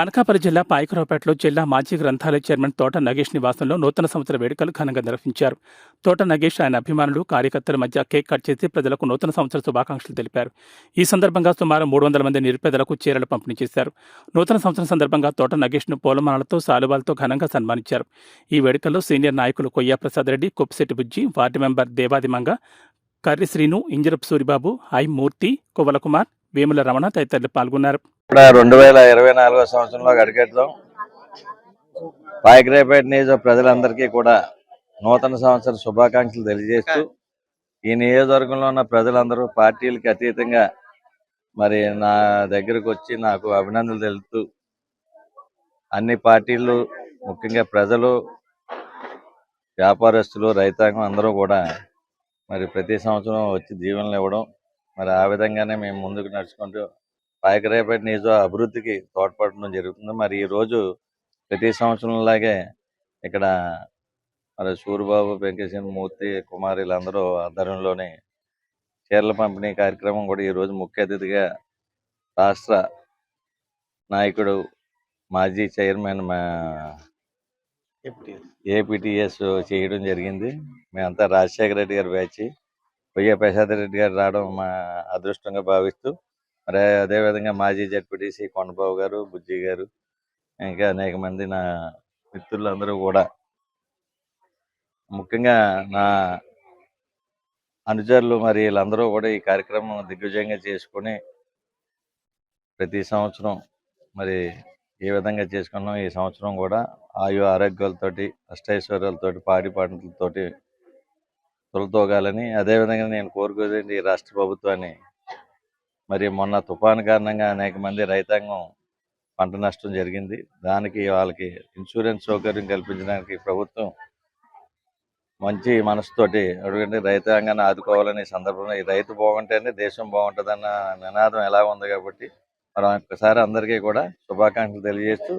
అనకాపల్లి జిల్లా పాయకరావుపేటలో జిల్లా మాజీ గ్రంథాలయ చైర్మన్ తోట నగేష్ నివాసంలో నూతన సంవత్సర వేడుకలు ఘనంగా నిర్వహించారు. తోట నగేష్ ఆయన అభిమానులు కార్యకర్తల మధ్య కేక్ కట్ చేసి ప్రజలకు నూతన సంవత్సర శుభాకాంక్షలు తెలిపారు. ఈ సందర్భంగా సుమారు మూడు వందల మంది నిరుపేదలకు చీరలు పంపిణీ చేశారు. నూతన సంవత్సరం సందర్భంగా తోట నగేష్ను పూలమాలతో సాలువాలతో ఘనంగా సన్మానించారు. ఈ వేడుకల్లో సీనియర్ నాయకులు Koyya Prasad Reddy Koppisetti Bujji ward member దేవాదిమంగ Karri Srinu Injarapu Suribabu I Murthy Kovvala Kumar Vemula Ramana తదితరులు పాల్గొన్నారు. ఇప్పుడు రెండు వేల ఇరవై నాలుగో సంవత్సరంలో అడిగేద్దాం పాయకరేపేట నియోజక ప్రజలందరికీ కూడా నూతన సంవత్సర శుభాకాంక్షలు తెలియజేస్తూ ఈ నియోజకవర్గంలో ఉన్న ప్రజలందరూ పార్టీలకి అతీతంగా మరి నా దగ్గరకు వచ్చి నాకు అభినందనలు తెలుపుతూ అన్ని పార్టీలు ముఖ్యంగా ప్రజలు వ్యాపారస్తులు రైతాంగం అందరూ కూడా మరి ప్రతి సంవత్సరం వచ్చి దీవెనలు ఇవ్వడం మరి ఆ విధంగానే మేము ముందుకు నడుచుకుంటూ పాయకరేపేట నియోజక అభివృద్ధికి తోడ్పడడం జరుగుతుంది. మరి ఈ రోజు ప్రతి సంవత్సరం లాగే ఇక్కడ మరి సూరిబాబు వెంకటేశ్వర మూర్తి కుమార్ వీళ్ళందరూ ఆధ్వర్యంలోనే చీరల పంపిణీ కార్యక్రమం కూడా ఈ రోజు ముఖ్య అతిథిగా రాష్ట్ర నాయకుడు మాజీ చైర్మన్ మా ఏపీటీఎస్ చేయడం జరిగింది. మేమంతా రాజశేఖర రెడ్డి గారి బ్యాచ్ పొయ్య ప్రసాద్ రెడ్డి గారు రావడం మా అదృష్టంగా భావిస్తూ మరి అదేవిధంగా మాజీ జడ్పీటీసీ కొండబాబు గారు బుజ్జి గారు ఇంకా అనేక మంది నా మిత్రులందరూ కూడా. ముఖ్యంగా నా అనుచరులు మరి వీళ్ళందరూ కూడా ఈ కార్యక్రమం దిగ్విజయంగా చేసుకొని ప్రతి సంవత్సరం మరి ఏ విధంగా చేసుకున్నాం ఈ సంవత్సరం కూడా ఆయు ఆరోగ్యాలతోటి అష్టైశ్వర్యాలతోటి పాడి పంటలతోటి తొలతోగాలని అదేవిధంగా నేను కోరుకునేది ఈ రాష్ట్ర ప్రభుత్వాన్ని మరి మొన్న తుఫాను కారణంగా అనేక మంది రైతాంగం పంట నష్టం జరిగింది. దానికి వాళ్ళకి ఇన్సూరెన్స్ సౌకర్యం కల్పించడానికి ప్రభుత్వం మంచి మనసుతోటి అడుగుంటే రైతాంగాన్ని ఆదుకోవాలని సందర్భంలో ఈ రైతు బాగుంటేనే దేశం బాగుంటుందన్న నినాదం ఎలా ఉంది కాబట్టి మనం ఒక్కసారి అందరికీ కూడా శుభాకాంక్షలు తెలియజేస్తూ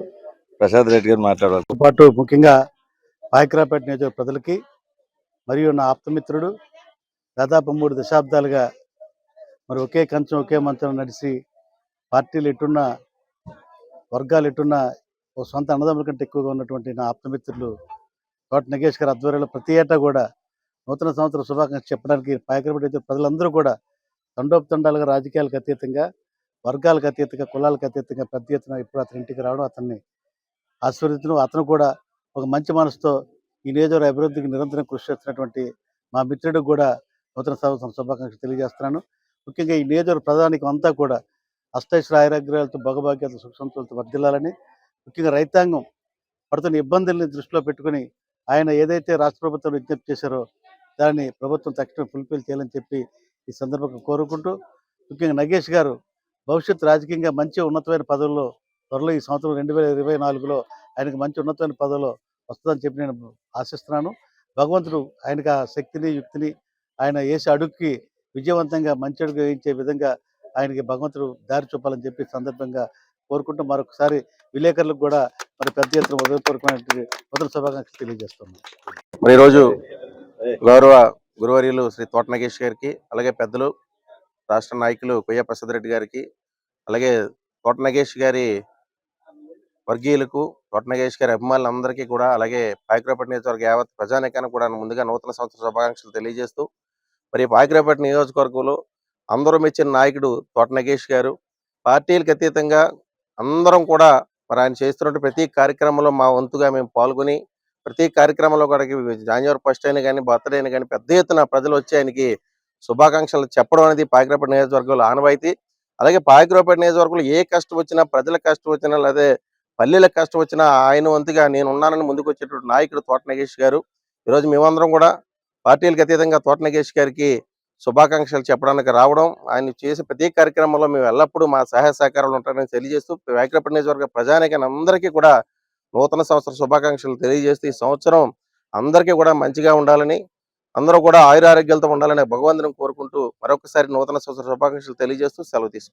ప్రసాద్ రెడ్డి గారు మాట్లాడాలి. పాటు ముఖ్యంగా పాయకరాపేట నియోజక ప్రజలకి మరియు నా ఆప్తమిత్రుడు దాదాపు మూడు దశాబ్దాలుగా మరి ఒకే కంచం ఒకే మంచం నడిచి పార్టీలు ఎట్టున్నా వర్గాలు ఎట్టున్నా ఓ సొంత అన్నదమ్ముల కంటే ఎక్కువగా ఉన్నటువంటి నా ఆప్తమిత్రులు తోట నగేష్ గారి ఆధ్వర్యంలో ప్రతి ఏటా కూడా నూతన సంవత్సర శుభాకాంక్ష చెప్పడానికి పాయకరాపేట ప్రజలందరూ కూడా తండోపతండాలుగా రాజకీయాలకు అతీతంగా వర్గాలకు అతీతంగా కులాలకు అతీతంగా పెద్ద ఎత్తున ఇప్పుడు అతని ఇంటికి రావడం అతన్ని ఆశీర్వదించడం. అతను కూడా ఒక మంచి మనసుతో ఈ నియోజకవర్గ అభివృద్ధికి నిరంతరం కృషి చేస్తున్నటువంటి మా మిత్రుడికి కూడా నూతన సంవత్సరం శుభాకాంక్షలు తెలియజేస్తున్నాను. ముఖ్యంగా ఈ నియోజకవర్గ ప్రధానికి అంతా కూడా అష్టైశ్వర ఆరోగ్యాలతో భగభాగ్యాలతో సుఖ సంతులతో వర్ధిల్లాలని ముఖ్యంగా రైతాంగం పడుతున్న ఇబ్బందుల్ని దృష్టిలో పెట్టుకుని ఆయన ఏదైతే రాష్ట్ర ప్రభుత్వం విజ్ఞప్తి చేశారో దాన్ని ప్రభుత్వం తక్షణం ఫుల్ఫిల్ చేయాలని చెప్పి ఈ సందర్భంగా కోరుకుంటూ ముఖ్యంగా నగేష్ గారు భవిష్యత్తు రాజకీయంగా మంచి ఉన్నతమైన పదవుల్లో త్వరలో ఈ సంవత్సరం రెండు వేల ఇరవై నాలుగులో ఆయనకు మంచి ఉన్నతమైన పదవిలో వస్తుందని చెప్పి నేను ఆశిస్తున్నాను. భగవంతుడు ఆయనకు ఆ శక్తిని యుక్తిని ఆయన వేసే అడుగుకి విజయవంతంగా మంచి అడుగు వేయించే విధంగా ఆయనకి భగవంతుడు దారి చూపాలని చెప్పి సందర్భంగా కోరుకుంటూ మరొకసారి విలేకరులకు కూడా మరి పెద్ద ఎత్తున ఉదయపూర్వకమైన మొదటి శుభాకాంక్షలు తెలియజేస్తున్నాను. మరి ఈరోజు గౌరవ గురువర్యులు శ్రీ తోట నగేష్ గారికి అలాగే పెద్దలు రాష్ట్ర నాయకులు కొయ్య ప్రసాద్ రెడ్డి గారికి అలాగే తోట నగేష్ గారి వర్గీయులకు తోట గారి అభిమానులందరికీ కూడా అలాగే పాయకురాపేట నియోజకవర్గ యావత్ ప్రజానికానికి కూడా ముందుగా నూతన సంవత్సర శుభాకాంక్షలు తెలియజేస్తూ మరి పాయకురాపేట నియోజకవర్గంలో అందరూ మెచ్చిన నాయకుడు తోట నగేష్ గారు పార్టీలకు అతీతంగా అందరం కూడా మరి ఆయన చేస్తున్న ప్రతి కార్యక్రమంలో మా వంతుగా మేము పాల్గొని ప్రతి కార్యక్రమంలో కూడా జాన్యువరి ఫస్ట్ అయినా కానీ బర్త్డే అయినా కానీ పెద్ద ఎత్తున ప్రజలు వచ్చి ఆయనకి శుభాకాంక్షలు చెప్పడం అనేది పాయకరాపేట నియోజకవర్గంలో ఆనవాయితీ. అలాగే పాయకరాపేట నియోజకవర్గంలో ఏ కష్టం వచ్చినా ప్రజల కష్టం వచ్చినా లేదా పల్లెలకు కష్టం వచ్చినా ఆయన వంతుగా నేను ఉన్నానని ముందుకు వచ్చేటువంటి నాయకుడు తోట నగేష్ గారు. ఈరోజు మేమందరం కూడా పార్టీలకు అతీతంగా తోట నగేష్ గారికి శుభాకాంక్షలు చెప్పడానికి రావడం ఆయన చేసే ప్రతి కార్యక్రమంలో మేము ఎల్లప్పుడూ మా సహాయ సహకారాలు ఉంటారని తెలియజేస్తూ పాయకరాపేట నియోజకవర్గ ప్రజానికైనా అందరికీ కూడా నూతన సంవత్సర శుభాకాంక్షలు తెలియజేస్తూ ఈ సంవత్సరం అందరికీ కూడా మంచిగా ఉండాలని అందరూ కూడా ఆయురారోగ్యాలతో ఉండాలని భగవంతుని కోరుకుంటూ మరొకసారి నూతన సంవత్సర శుభాకాంక్షలు తెలియజేస్తూ సెలవు తీసుకుంటాం